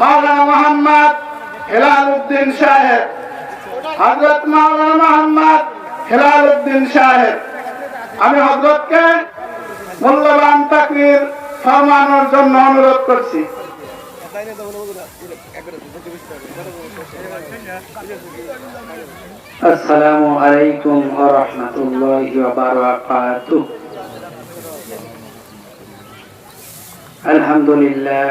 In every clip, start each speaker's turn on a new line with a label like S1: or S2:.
S1: মাওলানা মোহাম্মদ হেলাল উদ্দিন সাহেব। হজরত মাওলানা মোহাম্মদ হেলাল উদ্দিন সাহেব। আমি হজরতকে মূল্যবান তাকরির ফরমানোর জন্য অনুরোধ করছি।
S2: আসসালামু আলাইকুম ওয়া রাহমাতুল্লাহি ওয়া বারাকাতুহু। আলহামদুলিল্লাহ।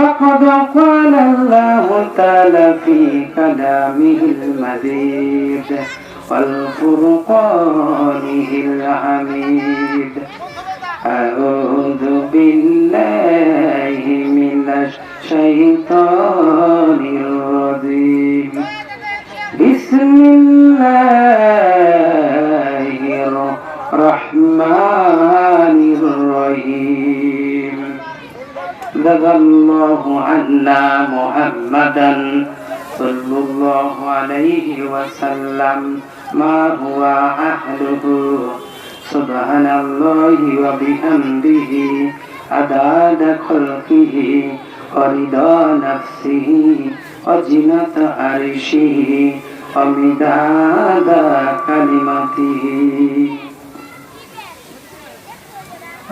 S2: فقد قال الله تعالى في كلامه المجيد والفرقانه الحميد. أعوذ بالله من الشيطان الرجيم. بسم الله الرحمن الرحيم. جزا الله عنا محمدا صلى الله عليه وسلم. ما هو أهله سبحان الله وبحمده. عداد خلقه ورضا نفسه وزنة عرشه ومداد كلمته.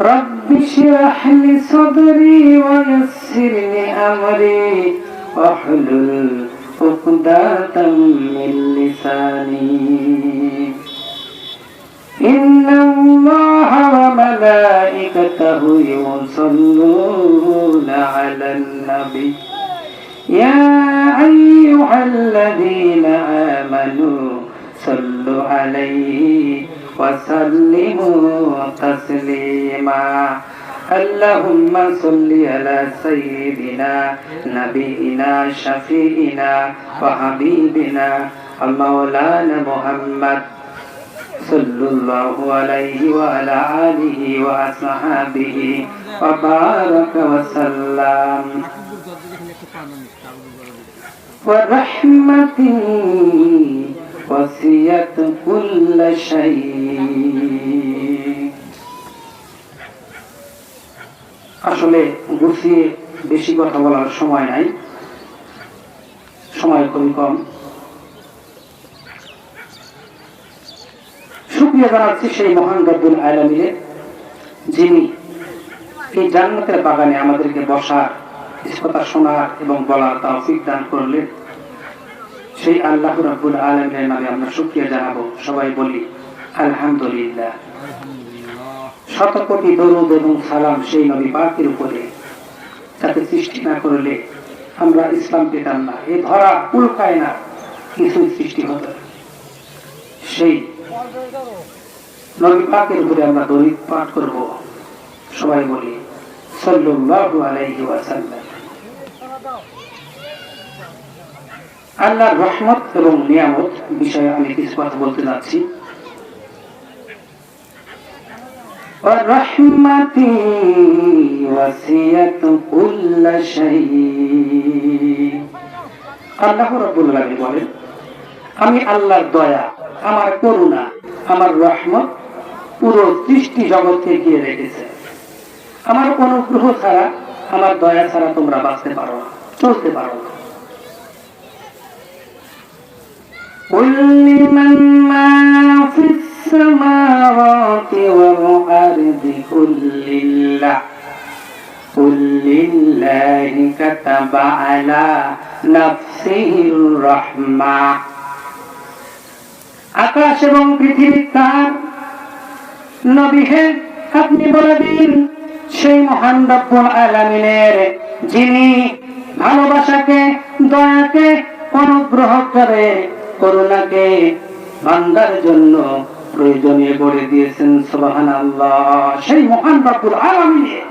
S2: رب اشرح لي صدري ويسر لي أمري واحلل عقدة من لساني. إن الله وملائكته يصلون على النبي. يا أيها الذين آمنوا صلوا عليه وسلموا تسليما اللهم صل على سيدنا نبينا شفيعنا وحبيبنا مولانا محمد صلى الله عليه وعلى آله وأصحابه وبارك وسلم ورحمتي وسيت كل شيء আসলে গুছিয়ে বেশি কথা বলার সময় নাই সময় খুবই কম শুক্রিয়া জানাচ্ছি সেই মহান রব্বুল আলমীর যিনি এই জান্নাতের বাগানে আমাদেরকে বসার কথা শোনার এবং বলার তৌফিক দান করলেন সেই আল্লাহ রব্বুল আলমের নামে আমরা শুক্রিয়া জানাব। সবাই বলি, আলহামদুলিল্লাহ। শত কোটি দরুদ এবং সালাম সেই নবী পাকের উপরে তাকে সৃষ্টি না করলে আমরা ইসলাম পেতাম না। এই ধরা উল্কায় না কিছু সৃষ্টি হতো সেই নবী পাকের উপরে আমরা দলিত পাঠ করব। সবাই বলি, সাল্লাল্লাহু আলাইহি ওয়াসাল্লাম। আল্লাহর রহমত এবং নিয়ামত বিষয়ে আমি কিছু কথা বলতে যাচ্ছি ورحمتي وسيت كل شيء আল্লাহ রাব্বুল আলামিন বলেন আমি আল্লাহর দয়া আমার করুণা আমার রহমত পুরো সৃষ্টি জগৎকে গিয়ে রেখেছে আমার অনুগ্রহ ছাড়া আমার দয়া ছাড়া তোমরা বাঁচতে পারো না চলতে পারো না قل لمن ما في السماوات والأرض قل لله قل لله كتب على نفسه الرحمة আকাশ এবং পৃথিবী কার নবী হে আপনি বলে দিন সেই মহান রব্বুল আলামিনের যিনি ভালোবাসাকে দয়াকে অনুগ্রহ করে করুণাকে বান্দার জন্য প্রয়োজনীয় করে দিয়েছেন সুবাহান আল্লাহ সেই মহান রব্বুল আলামিনের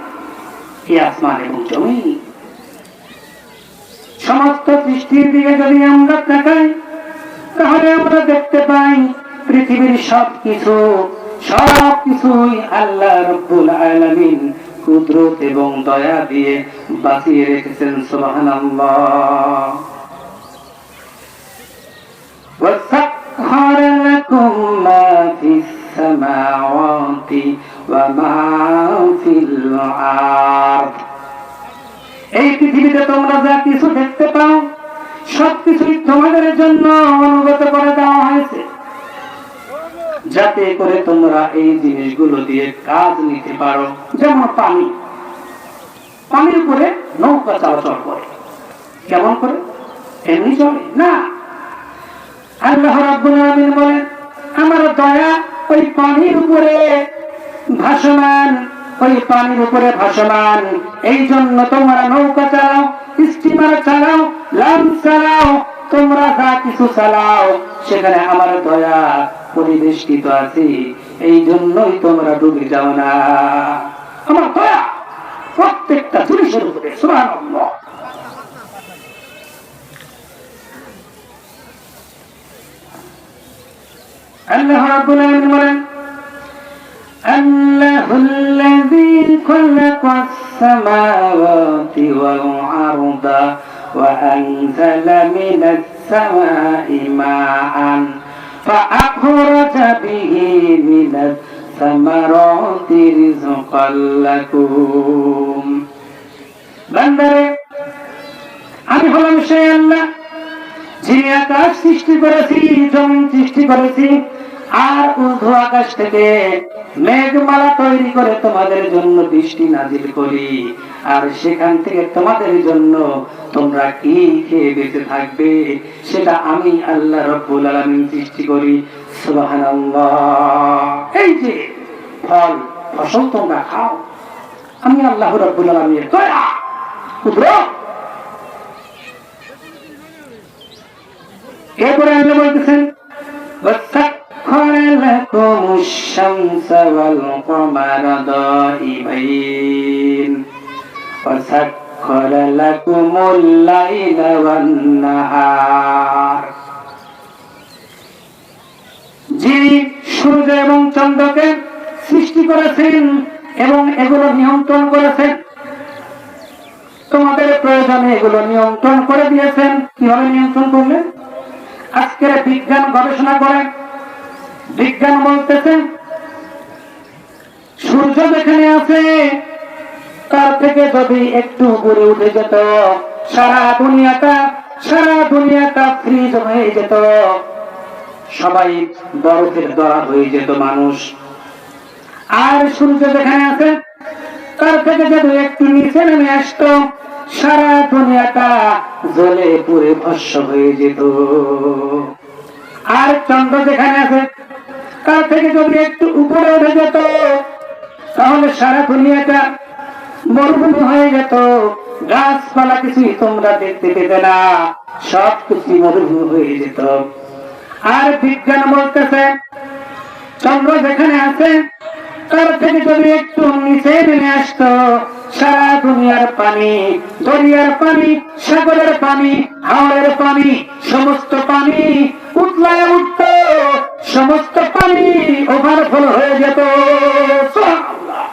S2: এই আসমান এবং জমি সমস্ত সৃষ্টির দিকে যদি আমরা তাকাই, তাহলে আমরা দেখতে পাই পৃথিবীর সব কিছু সব কিছুই আল্লাহ রব্বুল আলামিন কুদরত এবং দয়া দিয়ে বাঁচিয়ে রেখেছেন, সুবহানাল্লাহ। وسخر لكم ما في السماوات وما في الأرض এই পৃথিবীতে তোমরা যা কিছু দেখতে পাও সবকিছুই তোমাদের জন্য অনুগত করে দেওয়া হয়েছে যাতে করে তোমরা এই জিনিসগুলো দিয়ে কাজ নিতে পারো যেমন পানি পানির উপরে নৌকা চলাচল করে কেমন করে এমনি চলে না আমার দয়া ওই পানির উপরে ভাসমান, ওই পানির উপরে ভাসমান। এই জন্য তোমরা নৌকা চালাও, স্টিমার চালাও লঞ্চ চালাও, তোমরা যা কিছু চালাও, সেখানে আমার দয়া পরিবেষ্টিত আছে। এই জন্যই তোমরা ডুবে যাও না। আমার দয়া প্রত্যেকটা জিনিসের উপরে, সুবহানাল্লাহ। আল্লাহ রাব্বুল আলামিন বলেন الله الذي خلق السماوات والأرض وأنزل من السماء ماء فأخرج به من الثمرات رزقا لكم বান্দারে আমি হলাম সেই আল্লাহ যিনি আকাশ সৃষ্টি করেছি জমিন সৃষ্টি করেছি আর ঊর্ধ্ব আকাশ থেকে মেঘমালা তৈরি করে তোমাদের জন্য বৃষ্টি নাজিল করি। আর সেখান থেকে তোমাদের জন্য তোমরা কি খেয়ে বেঁচে থাকবে, সেটা আমি আল্লাহ রব্বুল আলামিন সৃষ্টি করি। সুবহানাল্লাহ। এই যে ফল, ফসল তোমরা খাও। আমি আল্লাহ রব্বুল আলামিনের দয়া, কুদরত। এরপরে আল্লাহ বলতেছেন وسخر لكم الشمس والقمر دائبين وسخر لكم الليل والنهار যিনি সূর্য এবং চন্দ্রকে সৃষ্টি করেছেন এবং এগুলো নিয়ন্ত্রণ করেছেন তোমাদের প্রয়োজনে এগুলো নিয়ন্ত্রণ করে দিয়েছেন কিভাবে নিয়ন্ত্রণ করলেন আজকের বিজ্ঞান গবেষণা করে বিজ্ঞান বলতেছেন সূর্য যেখানে আছে, তার থেকে যদি একটু উপরে উঠে যেত, সারা দুনিয়াটা সারা দুনিয়াটা ফ্রিজ হয়ে যেত। সবাই বরফের দরা হয়ে যেত মানুষ। আর সূর্য যেখানে আছে, তার থেকে যদি একটু নিচে নেমে আসতো, সারা দুনিয়াটা জলে পুরে ভস্য হয়ে যেত। আর চন্দ্র যেখানে আছে তার থেকে যদি একটু উপরে উঠে যেত, তাহলে সারা দুনিয়াটা মরুভূমি হয়ে যেত। গাছপালা কিছুই তোমরা দেখতে পেতে না, সব কিছু মরুভূমি হয়ে যেত। আর বিজ্ঞান বলতেছে, চন্দ্র যেখানে আছে, তার থেকে যদি একটু নিচে নেমে আসতো, সারা দুনিয়ার পানি, দরিয়ার পানি, সাগরের পানি হাওড়ের পানি, সমস্ত পানি উতলায় উঠত। সমস্ত পানি ওভারফ্লো হয়ে যেত সুবহানাল্লাহ।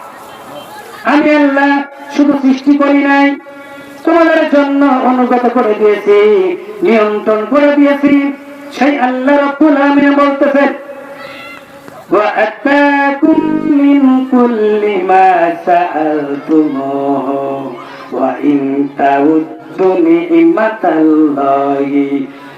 S2: আমি আল্লাহ শুধু সৃষ্টি করি নাই তোমাদের জন্য অনুগত করে দিয়েছি নিয়ন্ত্রণ করে দিয়েছি সেই আল্লাহ রব্বুল আলামিন বলতেছেন وأتاكم من كل ما سألتموه وإن تعدوا نعمة الله لا تحصوها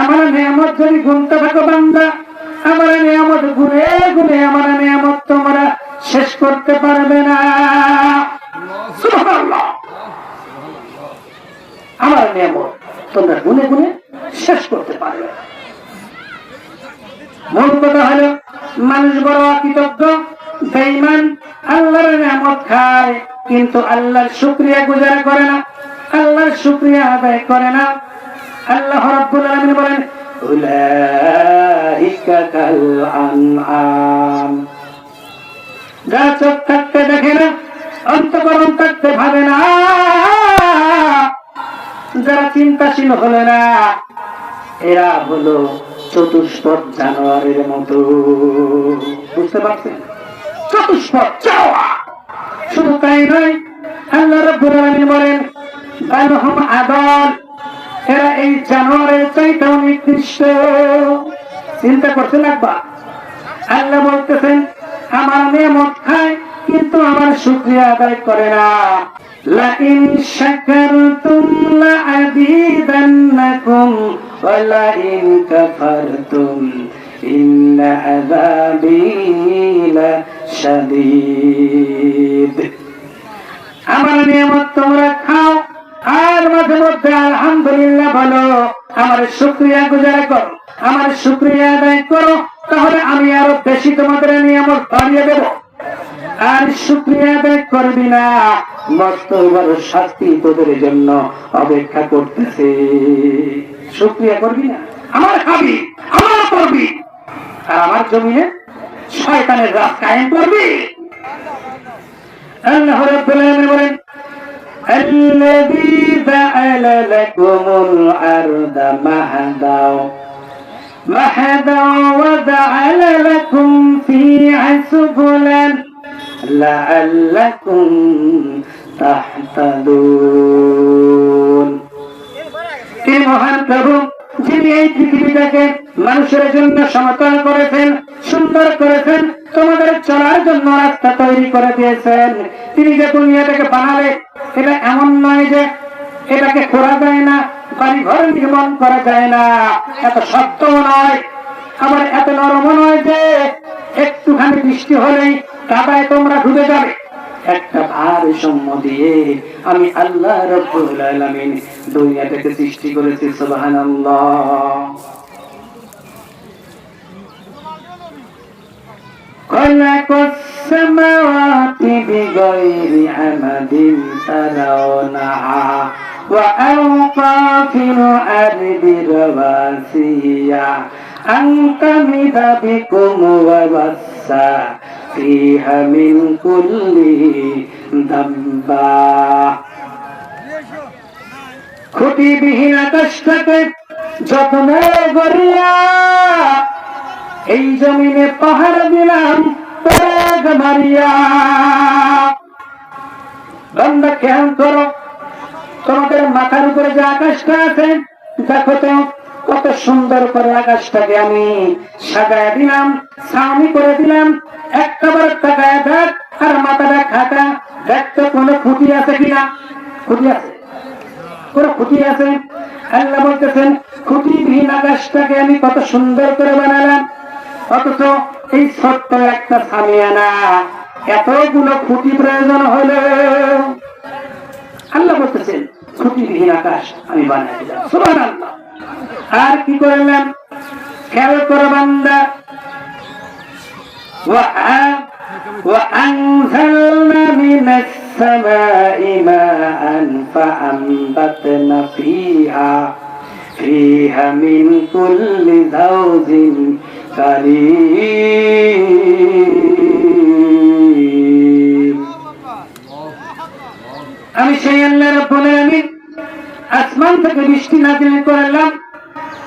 S2: আমার নিয়ামত যদি গুনতে থাকো বান্দা, আমার নিয়ামত গুনে গুনে আমার নিয়ামত তোমরা শেষ করতে পারবে না। আমার নিয়ামত তোমরা গুনে গুনে শেষ করতে পারবে। মূল কথা হলো, মানুষ বড় অকৃতজ্ঞ, বেঈমান, আল্লাহর নিয়ামত খায়। কিন্তু আল্লাহর শুকরিয়া গুজার করে না। আল্লাহর শুকরিয়া আদায় করে না। আল্লাহ আলামিন বলেন, উলাইকা কাল আনআম। যা চোখ থাকতে দেখে না, অন্তকরণ থাকতে ভাবে না। যারা চিন্তাশীল হলে না, এরা হলো চতুষ্পদ জানোয়ারের মতো। বুঝতে পারছেন? চতুষ্পদ। চাওয়া শুধু তাই নয় আল্লাহ রব্বুল আলামিন বলেন বালহম আদল এরা এই জানোয়ারের চাইতেও নিকৃষ্ট চিন্তা করতে লাগবা আল্লাহ বলতেছেন আমার নিয়ামত খায় কিন্তু আমার শুকরিয়া আদায় করে না لئن شكرتم لأزيدنكم ولئن كفرتم إن عذابي لشديد আমার নিয়ামত তোমরা খাও। আর মাঝে মধ্যে আলহামদুলিল্লাহ বলো, আমার শুক্রিয়া গুজার করো, আমার শুক্রিয়া আদায় করো, তাহলে আমি আরও বেশি তোমাদের নিয়ামত বাড়িয়ে দেব। আর শুক্রিয়া আদায় করবি না, মস্ত বড় শাস্তি তোদের জন্য অপেক্ষা করতেছে। শুক্রিয়া করবি না? আমার খাবি আমার করবি। আর আমার জমিনে শয়তানের রাত কায়েম করবি। আল্লাহ রাব্বুল আলামিন বলেন الذي جعل لكم الأرض مهدا مهدا وجعل لكم فيها سبلا لعلكم تهتدون তিনি মহান প্রভু যিনি এই পৃথিবীটাকে মানুষের জন্য সমতল করেছেন সুন্দর করেছেন তোমাদের চলার জন্য রাস্তা তৈরি করে দিয়েছেন। তিনি যে দুনিয়াটাকে বানালে, এটা এমন নয় যে এটাকে খোলা যায় না বাড়ি ঘর নির্মাণ করা যায় না। এত শক্তও নয়, আবার এত নরমও নয় যে একটুখানি বৃষ্টি হলেই কাদায় তোমরা ডুবে যাবে। একটা ভারসাম্য দিয়ে আমি আল্লাহ রব্বুল আলামিন দুনিয়াটাকে সৃষ্টি করেছি, সুবহানাল্লাহ। خلق السماوات بغير عمد ترونها وألقى في الأرض رواسي أن تمد بكم وبث فيها من كل دبا খুঁটিবিহীন আকাশটাকে যত্ন করিয়া এই জমিনে পাহাড় দিলাম পরাগ মারিয়া। বন্ধ, খেয়াল করো। তোমাদের মাথার উপরে যে আকাশটা আছে, দেখো তো, কত সুন্দর করে আকাশটাকে আমি সাজায় দিলাম সামি করে দিলাম। একটা বার তাকায় দেখ, আর মাথাটা খাটা দেখতো কোনো খুঁটি আছে কিনা। খুঁটি আছে? কোন খুঁটি আছে? আল্লাহ বলতেছেন, খুঁটিবিহীন আকাশটাকে আমি কত সুন্দর করে বানালাম। অথচ এই ছোট্ট একটা সামিয়ানা এতগুলো খুঁটি প্রয়োজন হলো আল্লাহ বলতেছেন খুঁটিবিহীন আকাশ আমি বানাই দিলাম সুবহানাল্লাহ আর কি করলাম খেয়াল করো বান্দা وأ- وأنزلنا من السماء ماء فأنبتنا فيها فيها من كل زوج كريم আমি সেই আল্লাহ রব্বুল আলামিন আসমান থেকে বৃষ্টি নাজিল করলাম।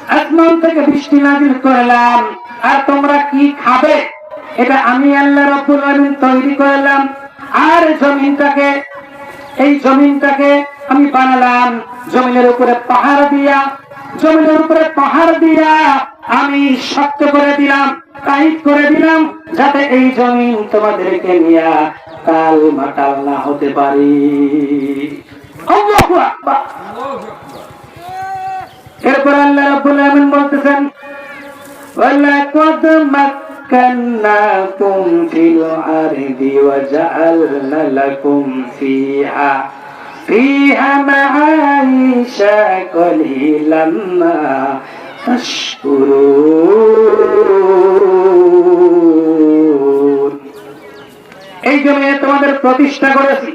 S2: আসমান থেকে বৃষ্টি নাজিল করলাম। আর তোমরা কি খাবে? এটা আমি আল্লাহ রব্বুল আলামিন তৈরি করলাম। আর জমিনটাকে, এই জমিনটাকে আমি বানালাম। জমিনের উপরে পাহাড় দিয়া, জমিনের উপরে পাহাড় দিয়া আমি শক্ত করে দিলাম টাইট করে দিলাম যাতে এই জমিন তোমাদেরকে নিয়ে কাল মাটাল না হতে পারি আল্লাহু আকবার। এরপর আল্লাহ রাব্বুল আলামিন বলতেছেন ولقد مكناكم في الأرض وجعلنا لكم فيها فيها معايش قليلا ما تشكرون এই জমিনে তোমাদের প্রতিষ্ঠা করেছি।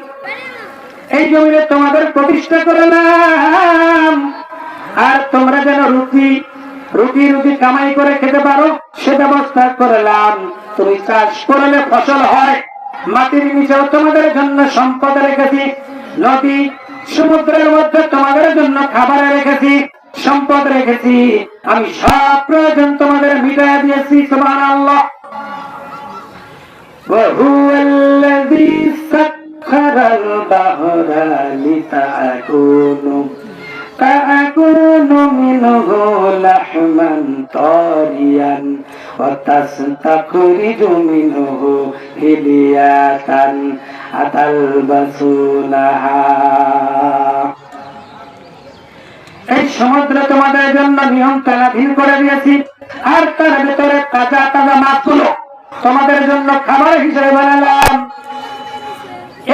S2: এই জমিনে তোমাদের প্রতিষ্ঠা করলাম। আর তোমরা যেন রুটি রুটি রুটি কামাই করে খেতে পারো, সে ব্যবস্থা করলাম। তুমি চাষ করলে ফসল হয়। মাটির নিচেও তোমাদের জন্য সম্পদ রেখেছি। নদী, সমুদ্রের মধ্যে তোমাদের জন্য খাবার রেখেছি। সম্পদ রেখেছি আমি সব প্রয়োজন তোমাদের মিটাই দিয়েছি তোমার আল্লাহ وهو الذي سخر البحر لتأكلوا تأكل منه لحما طريا وتستخرج منه هلية أتلبسونها এই সমুদ্র তোমাদের জন্য নিয়ম তেলাধীন করে দিয়েছি। আর তার ভেতরে তাজা তাজা মাছগুলো তোমাদের জন্য খাবার হিসেবে বানালাম।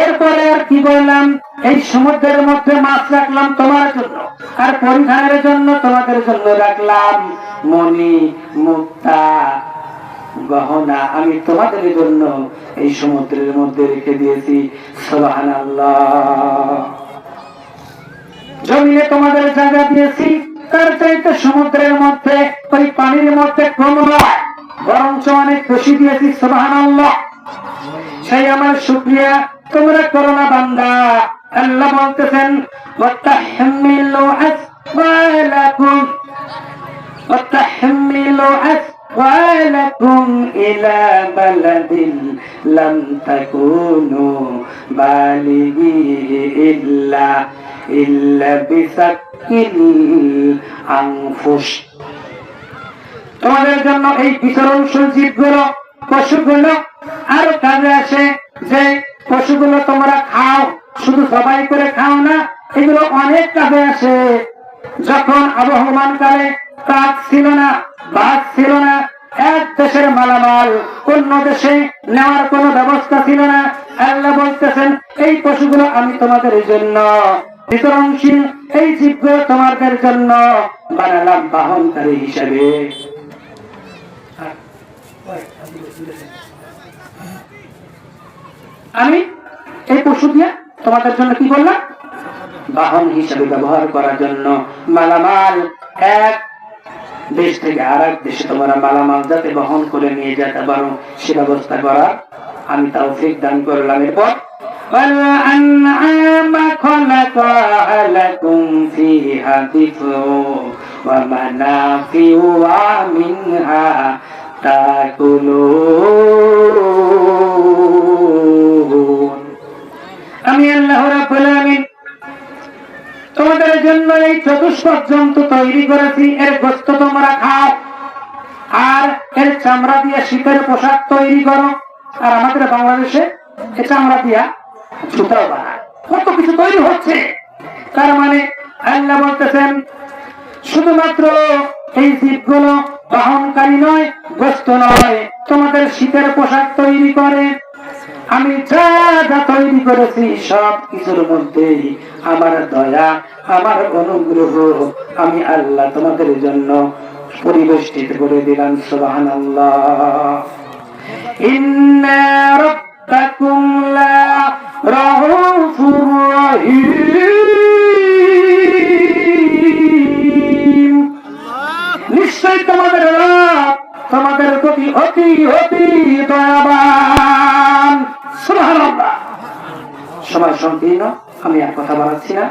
S2: এরপরে আর কি বললাম এই সমুদ্রের মধ্যে মাছ রাখলাম তোমার জন্য। আর পরিধানের জন্য তোমাদের জন্য রাখলাম মণি, মুক্তা, গহনা। আমি তোমাদের জন্য এই সমুদ্রের মধ্যে রেখে দিয়েছি। সোহান জমিনে তোমাদের জায়গা দিয়েছি তার চাইতে সমুদ্রের মধ্যে ওই পানির মধ্যে কম নয় বরঞ্চ অনেক বেশি দিয়েছি সোহান সেই আমার শুক্রিয়া তোমরা করো না বান্দা আল্লাহ বলতেছেন وَتَحْمِلُوا أَثْقَالَكُمْ وَتَحْمِلُوا أَثْقَالَكُمْ إِلَى بَلَدٍ لَمْ تَكُونُوا بَالِغِيهِ إِلَّا إِلَّا بِشَقِّ الْأَنفُسِ তোমাদের জন্য এই বিচরণশীল জীবগুলো পশুগুলো আরো কাজে আসে যে পশুগুলো তোমরা খাও শুধু সবাই করে খাও না এগুলো অনেক কাজে আসে যখন আবহমান কালে কাজ ছিল না বাস ছিল না। এক দেশের মালামাল, অন্য দেশে নেওয়ার কোনো ব্যবস্থা ছিল না। আল্লাহ বলতেছেন, এই পশুগুলো আমি তোমাদের জন্য বিতরণশীল, এই জীবগুলো তোমাদের জন্য বানালাম বাহনকারী হিসেবে। আমি এই পশু দিয়ে তোমাদের জন্য কি করলাম? বাহন হিসেবে ব্যবহার করার জন্য মালামাল এক দেশ থেকে আর এক দেশে তোমরা মালামাল যাতে বহন করে নিয়ে যেতে পারো সে ব্যবস্থা করার আমি তাও ঠিক দান করলাম এরপর والأنعام خلقها لكم فيها دفء ومنافع ومنها تأكلون জন্য এই চতুষ্পদ তৈরি করেছি, এর গোস্ত তোমরা খাও। আর এর চামড়া দিয়ে শীতের পোশাক তৈরি করো। আর আমাদের বাংলাদেশে চামড়া দিয়া বানায়। কত কিছু তৈরি হচ্ছে। তার মানে আল্লাহ বলতেছেন, শুধুমাত্র এই জীবগুলো বাহনকারী নয়, গোস্ত নয়, তোমাদের শীতের পোশাক তৈরি করে আমি যা যা তৈরি করেছি সব কিছুর মধ্যে আমার দয়া, আমার অনুগ্রহ, আমি আল্লাহ তোমাদের জন্য পরিবেষ্টিত করে দিলাম রহিম। নিশ্চয় তোমাদের তোমাদের প্রতি অতি অতি দয়াবান। সবার সংকীর্ণ আমি আর কথা বাড়াচ্ছি না।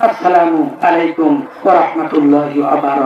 S2: আসসালামু আলাইকুম ওরহমতুল্লাহ আবার